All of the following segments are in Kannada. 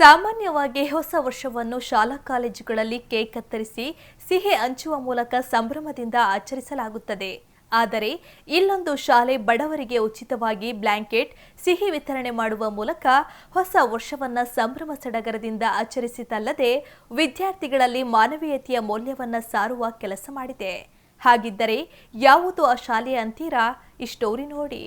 ಸಾಮಾನ್ಯವಾಗಿ ಹೊಸ ವರ್ಷವನ್ನು ಶಾಲಾ ಕಾಲೇಜುಗಳಲ್ಲಿ ಕೇಕ್ ಕತ್ತರಿಸಿ ಸಿಹಿ ಹಂಚುವ ಮೂಲಕ ಸಂಭ್ರಮದಿಂದ ಆಚರಿಸಲಾಗುತ್ತದೆ. ಆದರೆ ಇಲ್ಲೊಂದು ಶಾಲೆ ಬಡವರಿಗೆ ಉಚಿತವಾಗಿ ಬ್ಲ್ಯಾಂಕೆಟ್ ಸಿಹಿ ವಿತರಣೆ ಮಾಡುವ ಮೂಲಕ ಹೊಸ ವರ್ಷವನ್ನ ಸಂಭ್ರಮ ಸಡಗರದಿಂದ ಆಚರಿಸಿತಲ್ಲದೆ ವಿದ್ಯಾರ್ಥಿಗಳಲ್ಲಿ ಮಾನವೀಯತೆಯ ಮೌಲ್ಯವನ್ನ ಸಾರುವ ಕೆಲಸ ಮಾಡಿದೆ. ಹಾಗಿದ್ದರೆ ಯಾವುದು ಆ ಶಾಲೆ ಅಂತೀರಾ? ಈ ಸ್ಟೋರಿ ನೋಡಿ.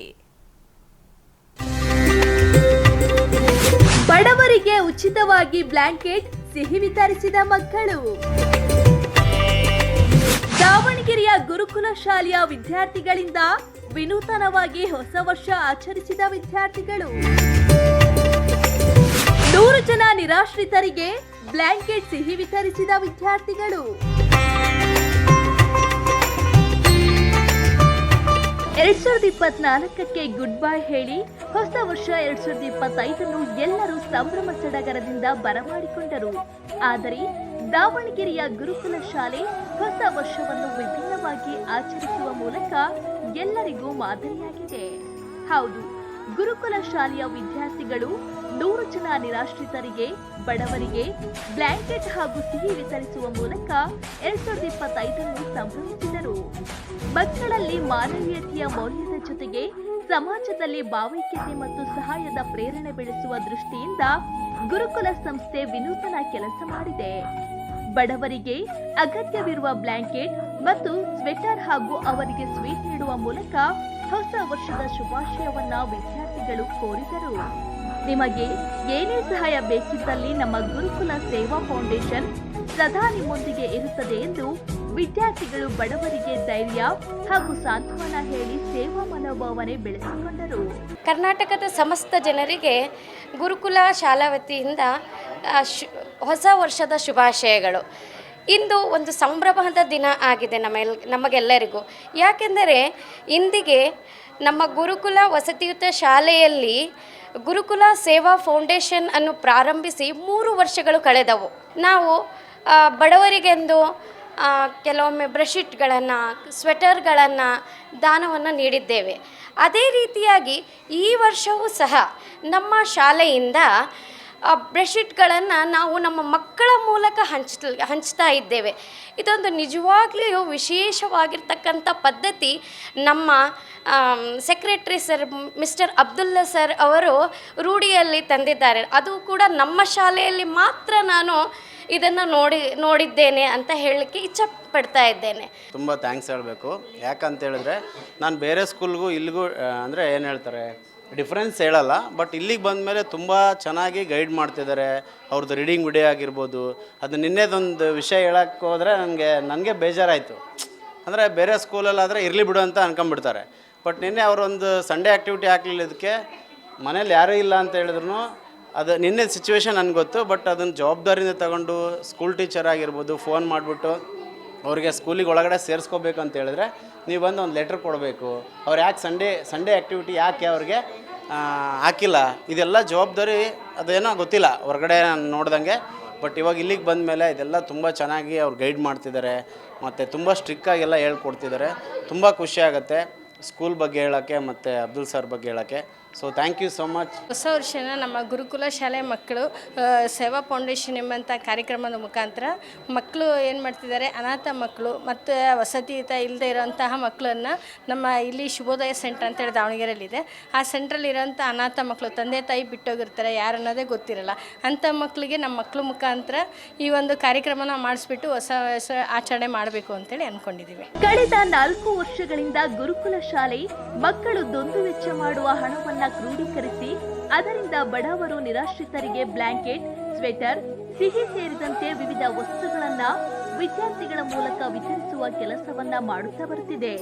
ಬಡವರಿಗೆ ಉಚಿತವಾಗಿ ಬ್ಲ್ಯಾಂಕೆಟ್ ಸಿಹಿ ವಿತರಿಸಿದ ಮಕ್ಕಳು. ದಾವಣಗೆರೆಯ ಗುರುಕುಲ ಶಾಲೆಯ ವಿದ್ಯಾರ್ಥಿಗಳಿಂದ ವಿನೂತನವಾಗಿ ಹೊಸ ವರ್ಷ ಆಚರಿಸಿದ ವಿದ್ಯಾರ್ಥಿಗಳು. ನೂರು ಜನ ನಿರಾಶ್ರಿತರಿಗೆ ಬ್ಲ್ಯಾಂಕೆಟ್ ಸಿಹಿ ವಿತರಿಸಿದ ವಿದ್ಯಾರ್ಥಿಗಳು. ಎರಡ್ ಸಾವಿರದ ಇಪ್ಪತ್ನಾಲ್ಕಕ್ಕೆ ಗುಡ್ ಬೈ ಹೇಳಿ, ಹೊಸ ವರ್ಷ ಎರಡ್ ಸಾವಿರದ ಇಪ್ಪತ್ತೈದನ್ನು ಎಲ್ಲರೂ ಸಂಭ್ರಮ ಸಡಗರದಿಂದ ಬರಮಾಡಿಕೊಂಡರು. ಆದರೆ, ದಾವಣಗೆರೆಯ ಗುರುಕುಲ ಶಾಲೆ ಹೊಸ ವರ್ಷವನ್ನು ವಿಭಿನ್ನವಾಗಿ ಆಚರಿಸುವ ಮೂಲಕ ಎಲ್ಲರಿಗೂ ಮಾದರಿಯಾಗಿದೆ. ಹೌದು ಗುರುಕುಲ ಶಾಲೆಯ ವಿದ್ಯಾರ್ಥಿಗಳು ನೂರು ಜನ ನಿರಾಶ್ರಿತರಿಗೆ, ಬಡವರಿಗೆ ಬ್ಲಾಂಕೆಟ್ ಹಾಗೂ ಸಿಹಿ ವಿತರಿಸುವ ಮೂಲಕ ಎರಡ್ ಸಾವಿರದ ಇಪ್ಪತ್ತೈದನ್ನು ಸಂಭ್ರಮಿಸಿದರು. ಮಕ್ಕಳಲ್ಲಿ ಮಾನವೀಯತೆಯ ಮೌಲ್ಯದ ಜೊತೆಗೆ ಸಮಾಜದಲ್ಲಿ ಭಾವೈಕ್ಯತೆ ಮತ್ತು ಸಹಾಯದ ಪ್ರೇರಣೆ ಬೆಳೆಸುವ ದೃಷ್ಟಿಯಿಂದ ಗುರುಕುಲ ಸಂಸ್ಥೆ ವಿನೂತನ ಕೆಲಸ ಮಾಡಿದೆ. ಬಡವರಿಗೆ ಅಗತ್ಯವಿರುವ ಬ್ಲ್ಯಾಂಕೆಟ್ ಮತ್ತು ಸ್ವೆಟರ್ ಹಾಗೂ ಅವರಿಗೆ ಸ್ವೀಟ್ ನೀಡುವ ಮೂಲಕ ಹೊಸ ವರ್ಷದ ಶುಭಾಶಯವನ್ನ ವಿದ್ಯಾರ್ಥಿಗಳು ಕೋರಿದರು. ನಿಮಗೆ ಏನೇ ಸಹಾಯ ಬೇಕಿದ್ದಲ್ಲಿ ನಮ್ಮ ಗುರುಕುಲ ಸೇವಾ ಫೌಂಡೇಶನ್ ಸದಾ ನಿಮ್ಮೊಂದಿಗೆ ಇರುತ್ತದೆ ಎಂದು ವಿದ್ಯಾರ್ಥಿಗಳು ಬಡವರಿಗೆ ಧೈರ್ಯ ಹಾಗೂ ಸಾಂತ್ವನ ಹೇಳಿ ಸೇವಾ ಮನೋಭಾವನೆ ಬೆಳೆಸಿಕೊಂಡರು. ಕರ್ನಾಟಕದ ಸಮಸ್ತ ಜನರಿಗೆ ಗುರುಕುಲ ಶಾಲಾ ವತಿಯಿಂದ ಹೊಸ ವರ್ಷದ ಶುಭಾಶಯಗಳು. ಇಂದು ಒಂದು ಸಂಭ್ರಮದ ದಿನ ಆಗಿದೆ ನಮ್ಮೆಲ್ ನಮಗೆಲ್ಲರಿಗೂ. ಯಾಕೆಂದರೆ ಇಂದಿಗೆ ನಮ್ಮ ಗುರುಕುಲ ವಸತಿಯುತ ಶಾಲೆಯಲ್ಲಿ ಗುರುಕುಲ ಸೇವಾ ಫೌಂಡೇಶನ್ ಅನ್ನು ಪ್ರಾರಂಭಿಸಿ ಮೂರು ವರ್ಷಗಳು ಕಳೆದವು. ನಾವು ಬಡವರಿಗೆಂದು ಕೆಲವೊಮ್ಮೆ ಬ್ರಷೀಟ್ಗಳನ್ನು ಸ್ವೆಟರ್ಗಳನ್ನು ದಾನವನ್ನು ನೀಡಿದ್ದೇವೆ. ಅದೇ ರೀತಿಯಾಗಿ ಈ ವರ್ಷವೂ ಸಹ ನಮ್ಮ ಶಾಲೆಯಿಂದ ಬ್ರಷೀಟ್ಗಳನ್ನು ನಾವು ನಮ್ಮ ಮಕ್ಕಳ ಮೂಲಕ ಹಂಚ್ ಹಂಚ್ತಾ ಇದ್ದೇವೆ. ಇದೊಂದು ನಿಜವಾಗ್ಲೂ ವಿಶೇಷವಾಗಿರ್ತಕ್ಕಂಥ ಪದ್ಧತಿ. ನಮ್ಮ secretary sir mister Abdulla sir ಅವರು ರೂಢಿಯಲ್ಲಿ ತಂದಿದ್ದಾರೆ. ಅದು ಕೂಡ ನಮ್ಮ ಶಾಲೆಯಲ್ಲಿ ಮಾತ್ರ ನಾನು ಇದನ್ನು ನೋಡಿ, ನೋಡಿದ್ದೇನೆ ಅಂತ ಹೇಳಲಿಕ್ಕೆ ಇಚ್ಛೆ ಪಡ್ತಾ ಇದ್ದೇನೆ. ತುಂಬ ಥ್ಯಾಂಕ್ಸ್ ಹೇಳಬೇಕು. ಯಾಕಂತ ಹೇಳಿದ್ರೆ, ನಾನು ಬೇರೆ ಸ್ಕೂಲ್ಗೂ ಇಲ್ಲಿಗೂ ಅಂದರೆ ಏನು ಹೇಳ್ತಾರೆ? ಡಿಫ್ರೆನ್ಸ್ ಹೇಳಲ್ಲ, ಬಟ್ ಇಲ್ಲಿಗೆ ಬಂದಮೇಲೆ ತುಂಬ ಚೆನ್ನಾಗಿ ಗೈಡ್ ಮಾಡ್ತಿದ್ದಾರೆ. ಅವ್ರದ್ದು ರೀಡಿಂಗ್ ವಿಡಿಯೋ ಆಗಿರ್ಬೋದು, ಅದು ನಿನ್ನೆದೊಂದು ವಿಷಯ ಹೇಳಕ್ಕೆ ಹೋದರೆ ನನಗೆ ನನಗೆ ಬೇಜಾರಾಯಿತು. ಅಂದರೆ ಬೇರೆ ಸ್ಕೂಲಲ್ಲಾದರೆ ಇರಲಿ ಬಿಡು ಅಂತ ಅನ್ಕೊಂಬಿಡ್ತಾರೆ ಬಟ್ ನಿನ್ನೆ ಅವರೊಂದು ಸಂಡೇ ಆ್ಯಕ್ಟಿವಿಟಿ ಹಾಕ್ಲಿಲ್ಲದಕ್ಕೆ ಮನೇಲಿ ಯಾರೂ ಇಲ್ಲ ಅಂತ ಹೇಳಿದ್ರು ಅದು ನಿನ್ನೆ ಸಿಚುವೇಶನ್ ನನಗೆ ಗೊತ್ತು, ಬಟ್ ಅದನ್ನು ಜವಾಬ್ದಾರಿಯಿಂದ ತಗೊಂಡು ಸ್ಕೂಲ್ ಟೀಚರ್ ಆಗಿರ್ಬೋದು ಫೋನ್ ಮಾಡಿಬಿಟ್ಟು ಅವ್ರಿಗೆ ಸ್ಕೂಲಿಗೆ ಒಳಗಡೆ ಸೇರಿಸ್ಕೋಬೇಕು ಅಂತ ಹೇಳಿದ್ರೆ, ನೀವು ಬಂದು ಒಂದು ಲೆಟ್ರ್ ಕೊಡಬೇಕು. ಅವ್ರು ಯಾಕೆ ಸಂಡೇ ಸಂಡೇ ಆ್ಯಕ್ಟಿವಿಟಿ ಯಾಕೆ ಅವ್ರಿಗೆ ಹಾಕಿಲ್ಲ. ಇದೆಲ್ಲ ಜವಾಬ್ದಾರಿ, ಅದೇನೋ ಗೊತ್ತಿಲ್ಲ. ಹೊರಗಡೆ ನಾನು ನೋಡ್ದಂಗೆ. ಬಟ್ ಇವಾಗ ಇಲ್ಲಿಗೆ ಬಂದ ಮೇಲೆ ಇದೆಲ್ಲ ತುಂಬ ಚೆನ್ನಾಗಿ ಅವ್ರು ಗೈಡ್ ಮಾಡ್ತಿದ್ದಾರೆ. ಮತ್ತು ತುಂಬ ಸ್ಟ್ರಿಕ್ಕಾಗೆಲ್ಲ ಹೇಳ್ಕೊಡ್ತಿದ್ದಾರೆ. ತುಂಬ ಖುಷಿ ಸ್ಕೂಲ್ ಬಗ್ಗೆ ಹೇಳೋಕ್ಕೆ ಮತ್ತು ಅಬ್ದುಲ್ ಸರ್ ಬಗ್ಗೆ ಹೇಳೋಕ್ಕೆ. So thank you so much ಹೊಸ ವರ್ಷನ ನಮ್ಮ ಗುರುಕುಲ ಶಾಲೆ ಮಕ್ಕಳು ಸೇವಾ ಫೌಂಡೇಶನ್ ಎಂಬಂಥ ಕಾರ್ಯಕ್ರಮದ ಮುಖಾಂತರ ಮಕ್ಕಳು ಏನು ಮಾಡ್ತಿದ್ದಾರೆ? ಅನಾಥ ಮಕ್ಕಳು ಮತ್ತು ವಸತಿಯುತ ಇಲ್ಲದೆ ಇರೋಂತಹ ಮಕ್ಕಳನ್ನು ನಮ್ಮ ಇಲ್ಲಿ ಶುಭೋದಯ ಸೆಂಟರ್ ಅಂತೇಳಿ ದಾವಣಗೆರೆಯಲ್ಲಿದೆ. ಆ ಸೆಂಟ್ರಲ್ಲಿ ಇರೋಂಥ ಅನಾಥ ಮಕ್ಕಳು ತಂದೆ ತಾಯಿ ಬಿಟ್ಟೋಗಿರ್ತಾರೆ ಯಾರು ಅನ್ನೋದೇ ಗೊತ್ತಿರಲ್ಲ. ಅಂಥ ಮಕ್ಕಳಿಗೆ ನಮ್ಮ ಮಕ್ಕಳ ಮುಖಾಂತರ ಈ ಒಂದು ಕಾರ್ಯಕ್ರಮನ ಮಾಡಿಸ್ಬಿಟ್ಟು ಹೊಸ ಹೊಸ ಆಚರಣೆ ಮಾಡಬೇಕು ಅಂತೇಳಿ ಅಂದ್ಕೊಂಡಿದ್ದೀವಿ ಕಳೆದ ನಾಲ್ಕು ವರ್ಷಗಳಿಂದ ಗುರುಕುಲ ಶಾಲೆ ಮಕ್ಕಳು ದೊಂದು ವೆಚ್ಚ ಮಾಡುವ ಹಣವನ್ನ ಕ್ರೋಢೀಕರಿಸಿ ಅದರಿಂದ ಬಡವರು ನಿರಾಶ್ರಿತರಿಗೆ ಬ್ಲಾಂಕೆಟ್, ಸ್ವೆಟರ್, ಸಿಹಿ ಸೇರಿದಂತೆ ವಿವಿಧ ವಸ್ತುಗಳನ್ನ ವಿದ್ಯಾರ್ಥಿಗಳ ಮೂಲಕ ವಿತರಿಸುವ ಕೆಲಸವನ್ನ ಮಾಡುತ್ತಾ ಬರುತ್ತಿದೆ.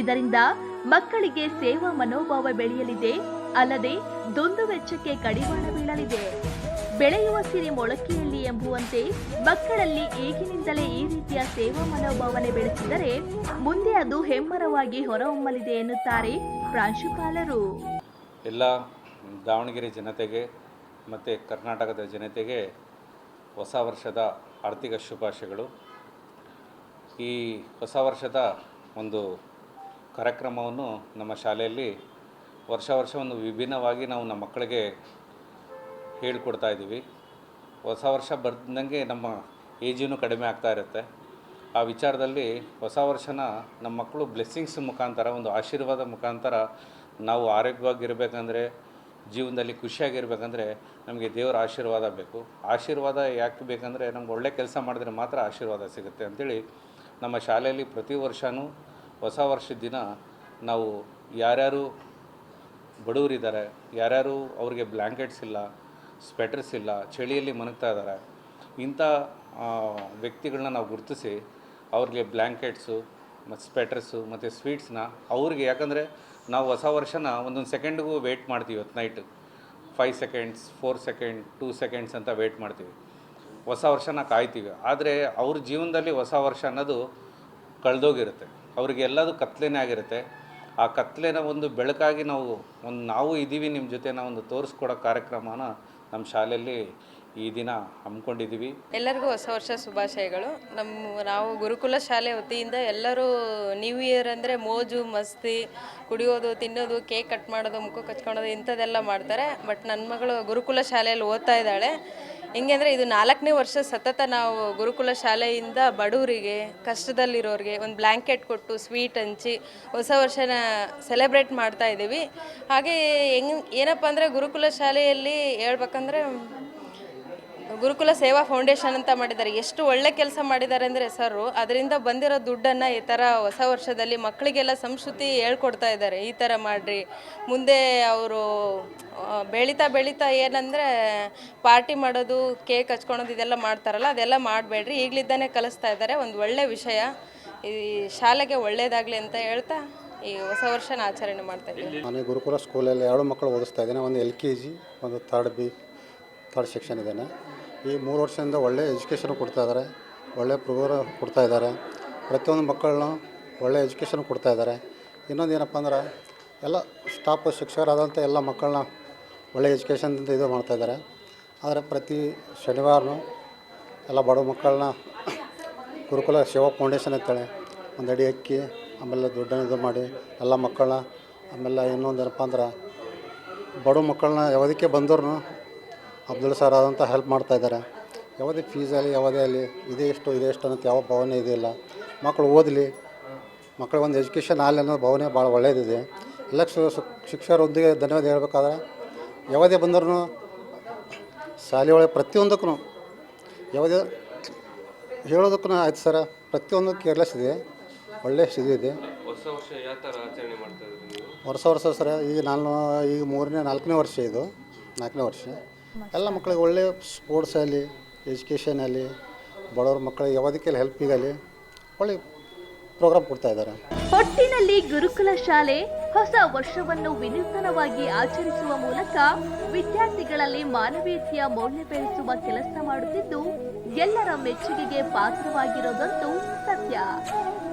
ಇದರಿಂದ ಮಕ್ಕಳಿಗೆ ಸೇವಾ ಮನೋಭಾವ ಬೆಳೆಯಲಿದೆ, ಅಲ್ಲದೆ ದೊಂದು ವೆಚ್ಚಕ್ಕೆ ಕಡಿವಾಣ ಬೀಳಲಿದೆ. ಬೆಳೆಯುವ ಸಿರಿ ಮೊಳಕೆಯಲ್ಲಿ ಎಂಬುವಂತೆ ಮಕ್ಕಳಲ್ಲಿ ಈಗಿನಿಂದಲೇ ಈ ರೀತಿಯ ಸೇವಾ ಮನೋಭಾವನೆ ಬೆಳೆಸಿದರೆ ಮುಂದೆ ಅದು ಹೆಮ್ಮರವಾಗಿ ಹೊರಹೊಮ್ಮಲಿದೆ ಎನ್ನುತ್ತಾರೆ ಪ್ರಾಂಶುಪಾಲರು. ಎಲ್ಲ ದಾವಣಗೆರೆ ಜನತೆಗೆ ಮತ್ತು ಕರ್ನಾಟಕದ ಜನತೆಗೆ ಹೊಸ ವರ್ಷದ ಆರ್ಥಿಕ ಶುಭಾಶಯಗಳು. ಈ ಹೊಸ ವರ್ಷದ ಒಂದು ಕಾರ್ಯಕ್ರಮವನ್ನು ನಮ್ಮ ಶಾಲೆಯಲ್ಲಿ ವರ್ಷ ವರ್ಷ ಒಂದು ವಿಭಿನ್ನವಾಗಿ ನಾವು ನಮ್ಮ ಮಕ್ಕಳಿಗೆ ಹೇಳಿಕೊಡ್ತಾ ಇದ್ದೀವಿ. ಹೊಸ ವರ್ಷ ಬರ್ದಂಗೆ ನಮ್ಮ ಏಜಿನೂ ಕಡಿಮೆ ಆಗ್ತಾ ಇರುತ್ತೆ. ಆ ವಿಚಾರದಲ್ಲಿ ಹೊಸ ವರ್ಷನ ನಮ್ಮ ಮಕ್ಕಳು ಬ್ಲೆಸ್ಸಿಂಗ್ಸ್ ಮುಖಾಂತರ, ಒಂದು ಆಶೀರ್ವಾದ ಮುಖಾಂತರ ನಾವು ಆರೋಗ್ಯವಾಗಿರಬೇಕಂದ್ರೆ, ಜೀವನದಲ್ಲಿ ಖುಷಿಯಾಗಿರ್ಬೇಕಂದ್ರೆ ನಮಗೆ ದೇವರ ಆಶೀರ್ವಾದ ಬೇಕು. ಆಶೀರ್ವಾದ ಯಾಕೆ ಬೇಕಂದರೆ, ನಮ್ಗೆ ಒಳ್ಳೆ ಕೆಲಸ ಮಾಡಿದ್ರೆ ಮಾತ್ರ ಆಶೀರ್ವಾದ ಸಿಗುತ್ತೆ ಅಂಥೇಳಿ ನಮ್ಮ ಶಾಲೆಯಲ್ಲಿ ಪ್ರತಿ ವರ್ಷವೂ ಹೊಸ ವರ್ಷದ ದಿನ ನಾವು ಯಾರ್ಯಾರು ಬಡವರಿದ್ದಾರೆ, ಯಾರ್ಯಾರು ಅವ್ರಿಗೆ ಬ್ಲ್ಯಾಂಕೆಟ್ಸ್ ಇಲ್ಲ ಸ್ವೆಟರ್ಸ್ ಇಲ್ಲ, ಚಳಿಯಲ್ಲಿ ಮನಗ್ತಾ ಇದ್ದಾರೆ. ಇಂಥ ವ್ಯಕ್ತಿಗಳನ್ನ ನಾವು ಗುರುತಿಸಿ ಅವ್ರಿಗೆ ಬ್ಲ್ಯಾಂಕೆಟ್ಸು ಮತ್ತು ಸ್ವೆಟರ್ಸು, ಮತ್ತು ಸ್ವೀಟ್ಸ್ನ ಅವ್ರಿಗೆ ಯಾಕಂದರೆ ನಾವು ಹೊಸ ವರ್ಷನ ಒಂದೊಂದು ಸೆಕೆಂಡ್ಗೂ ವೆಯ್ಟ್ ಮಾಡ್ತೀವಿ ಇವತ್ತು night. Five seconds, four second, two seconds ಅಂತ ವೆಯ್ಟ್ ಮಾಡ್ತೀವಿ. ಹೊಸ ವರ್ಷನ ಕಾಯ್ತೀವಿ. ಆದರೆ ಅವ್ರ ಜೀವನದಲ್ಲಿ ಹೊಸ ವರ್ಷ ಅನ್ನೋದು ಕಳೆದೋಗಿರುತ್ತೆ. ಅವ್ರಿಗೆ ಎಲ್ಲದೂ ಕತ್ಲೇನೇ ಆಗಿರುತ್ತೆ. ಆ ಕತ್ಲೆನ ಒಂದು ಬೆಳಕಾಗಿ ನಾವು, ಒಂದು ನಾವು ಇದ್ದೀವಿ ನಿಮ್ಮ ಜೊತೆ ನಾವು ಒಂದು ತೋರಿಸ್ಕೊಡೋ ಕಾರ್ಯಕ್ರಮನ ನಮ್ಮ ಶಾಲೆಯಲ್ಲಿ ಈ ದಿನ ಹಮ್ಮಿಕೊಂಡಿದ್ದೀವಿ. ಎಲ್ಲರಿಗೂ ಹೊಸ ವರ್ಷ ಶುಭಾಶಯಗಳು. ನಮ್ಮ, ನಾವು ಗುರುಕುಲ ಶಾಲೆ ವತಿಯಿಂದ ಎಲ್ಲರೂ ನ್ಯೂ ಇಯರ್ ಅಂದರೆ ಮೋಜು, ಮಸ್ತಿ, ಕುಡಿಯೋದು, ತಿನ್ನೋದು, ಕೇಕ್ ಕಟ್ ಮಾಡೋದು, ಮುಖ ಕಚ್ಕೊಳೋದು ಇಂಥದ್ದೆಲ್ಲ ಮಾಡ್ತಾರೆ. ಬಟ್ ನನ್ನ ಮಗಳು ಗುರುಕುಲ ಶಾಲೆಯಲ್ಲಿ ಓದ್ತಾ ಇದ್ದಾಳೆ. ಹೆಂಗೆ ಅಂದರೆ ಇದು ನಾಲ್ಕನೇ ವರ್ಷ ಸತತ ನಾವು ಗುರುಕುಲ ಶಾಲೆಯಿಂದ ಬಡವರಿಗೆ, ಕಷ್ಟದಲ್ಲಿರೋರಿಗೆ ಒಂದು ಬ್ಲ್ಯಾಂಕೆಟ್ ಕೊಟ್ಟು ಸ್ವೀಟ್ ಹಂಚಿ ಹೊಸ ವರ್ಷನ ಸೆಲೆಬ್ರೇಟ್ ಮಾಡ್ತಾ ಇದ್ದೀವಿ. ಹಾಗೆ ಹೆಂಗೆ ಏನಪ್ಪ ಅಂದರೆ ಗುರುಕುಲ ಶಾಲೆಯಲ್ಲಿ ಹೇಳ್ಬೇಕಂದ್ರೆ ಗುರುಕುಲ ಸೇವಾ ಫೌಂಡೇಶನ್ ಅಂತ ಮಾಡಿದ್ದಾರೆ. ಎಷ್ಟು ಒಳ್ಳೆ ಕೆಲಸ ಮಾಡಿದ್ದಾರೆ ಅಂದರೆ ಸರು ಅದರಿಂದ ಬಂದಿರೋ ದುಡ್ಡನ್ನು ಈ ಥರ ಹೊಸ ವರ್ಷದಲ್ಲಿ ಮಕ್ಕಳಿಗೆಲ್ಲ ಸಂಸ್ಕೃತಿ ಹೇಳ್ಕೊಡ್ತಾ ಇದ್ದಾರೆ. ಈ ಥರ ಮಾಡಿರಿ. ಮುಂದೆ ಅವರು ಬೆಳೀತಾ ಬೆಳೀತಾ ಏನಂದರೆ ಪಾರ್ಟಿ ಮಾಡೋದು, ಕೇಕ್ ಹಚ್ಕೊಳೋದು ಇದೆಲ್ಲ ಮಾಡ್ತಾರಲ್ಲ, ಅದೆಲ್ಲ ಮಾಡಬೇಡ್ರಿ. ಈಗಲಿದ್ದಾನೆ ಕಲಿಸ್ತಾ ಇದ್ದಾರೆ. ಒಂದು ಒಳ್ಳೆ ವಿಷಯ. ಈ ಶಾಲೆಗೆ ಒಳ್ಳೆಯದಾಗಲಿ ಅಂತ ಹೇಳ್ತಾ ಈ ಹೊಸ ವರ್ಷನ ಆಚರಣೆ ಮಾಡ್ತಾ ಇದ್ದೀವಿ ನಾನು ಗುರುಕುಲ ಸ್ಕೂಲಲ್ಲಿ ಎರಡು ಮಕ್ಕಳು ಓದಿಸ್ತಾ ಇದ್ದೇನೆ. ಒಂದು ಎಲ್ ಕೆ ಜಿ, ಒಂದು ಥರ್ಡ್ ಬಿ ಥರ್ಡ್ ಸೆಕ್ಷನ್ ಇದ್ದೇನೆ. ಈ ಮೂರು ವರ್ಷದಿಂದ ಒಳ್ಳೆ ಎಜುಕೇಷನ್ ಕೊಡ್ತಾ ಇದ್ದಾರೆ, ಒಳ್ಳೆ ಪ್ರೋಗ್ರಾಮ್ ಕೊಡ್ತಾ ಇದ್ದಾರೆ. ಪ್ರತಿಯೊಂದು ಮಕ್ಕಳನ್ನು ಒಳ್ಳೆ ಎಜುಕೇಷನ್ ಕೊಡ್ತಾ ಇದ್ದಾರೆ. ಇನ್ನೊಂದು ಏನಪ್ಪ ಅಂದ್ರೆ, ಎಲ್ಲ ಸ್ಟಾಫ್, ಶಿಕ್ಷಕರಾದಂಥ ಎಲ್ಲ ಮಕ್ಕಳನ್ನ ಒಳ್ಳೆ ಎಜುಕೇಷನ್ದಿಂದ ಇದು ಮಾಡ್ತಾ ಇದ್ದಾರೆ. ಆದರೆ ಪ್ರತಿ ಶನಿವಾರನೂ ಎಲ್ಲ ಬಡ ಮಕ್ಕಳನ್ನ ಗುರುಕುಲ ಸೇವಾ ಫೌಂಡೇಶನ್ ಅಂತೇಳಿ ಒಂದು ಅಡಿ ಅಕ್ಕಿ, ಆಮೇಲೆ ದುಡ್ಡನ್ನು ಇದು ಮಾಡಿ, ಎಲ್ಲ ಮಕ್ಕಳನ್ನ, ಆಮೇಲೆ ಇನ್ನೊಂದು ಏನಪ್ಪ ಅಂದ್ರೆ, ಬಡ ಮಕ್ಕಳನ್ನ ಯಾವುದಕ್ಕೆ ಬಂದವ್ರು ಅಬ್ದುಲ್ ಸರ್ ಆದಂಥ ಹೆಲ್ಪ್ ಮಾಡ್ತಾ ಇದ್ದಾರೆ. ಯಾವುದೇ ಫೀಸ್ ಆಗಲಿ ಯಾವುದೇ ಆಗಲಿ ಇದೇ ಎಷ್ಟು ಇದೇ ಎಷ್ಟು ಅನ್ನೋದು ಯಾವ ಭಾವನೆ ಇದೆಯಲ್ಲ ಮಕ್ಕಳು ಓದಲಿ ಮಕ್ಕಳಿಗೆ ಒಂದು ಎಜುಕೇಷನ್ ಆಗಲಿ ಅನ್ನೋ ಭಾವನೆ ಭಾಳ ಒಳ್ಳೆಯದಿದೆ ಎಲ್ಲ ಶಿಕ್ಷಕರೊಂದಿಗೆ ಧನ್ಯವಾದ ಹೇಳಬೇಕಾದ್ರೆ ಯಾವುದೇ ಬಂದರೂ ಶಾಲೆ ಒಳಗೆ ಪ್ರತಿಯೊಂದಕ್ಕೂ ಯಾವುದೇ ಹೇಳೋದಕ್ಕೂ ಆಯ್ತು ಸರ ಪ್ರತಿಯೊಂದು ಕೇರ್ಲೆಸ್ ಇದೆ ಒಳ್ಳೆಯ ಇದು ಇದೆ. ವರ್ಷ ವರ್ಷ ಸರ ಈಗ ನಾನು ಈಗ ಮೂರನೇ ನಾಲ್ಕನೇ ವರ್ಷ ಇದು ನಾಲ್ಕನೇ ವರ್ಷ. ಎಲ್ಲ ಮಕ್ಕಳಿಗೆ ಒಳ್ಳೆಯ ಸ್ಪೋರ್ಟ್ಸ್ ಎಜುಕೇಷನಲ್ಲಿ ಎಜುಕೇಷನ್ ಆಗಲಿ ಬಡವ್ರ ಮಕ್ಕಳಿಗೆ ಯಾವುದಕ್ಕೆಲ್ಲ ಹೆಲ್ಪಿಗಲಿ ಒಳ್ಳೆ ಪ್ರೋಗ್ರಾಮ್ ಕೊಡ್ತಾ ಇದ್ದಾರೆ. ಒಟ್ಟಿನಲ್ಲಿ ಗುರುಕುಲ ಶಾಲೆ ಹೊಸ ವರ್ಷವನ್ನು ವಿನೂತನವಾಗಿ ಆಚರಿಸುವ ಮೂಲಕ ವಿದ್ಯಾರ್ಥಿಗಳಲ್ಲಿ ಮಾನವೀಯತೆಯ ಮೌಲ್ಯ ಬೆಳೆಸುವ ಕೆಲಸ ಮಾಡುತ್ತಿದ್ದು ಎಲ್ಲರ ಮೆಚ್ಚುಗೆಗೆ ಪಾತ್ರವಾಗಿರೋದಂತೂ ಸತ್ಯ.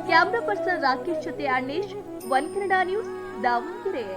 ಕ್ಯಾಮ್ರಾ ಪರ್ಸನ್ ರಾಕೇಶ್ ಜೊತೆ ಅಣ್ಣೇಶ್ ಒನ್ ಕನ್ನಡ ನ್ಯೂಸ್ ದಾವಣಗೆರೆ.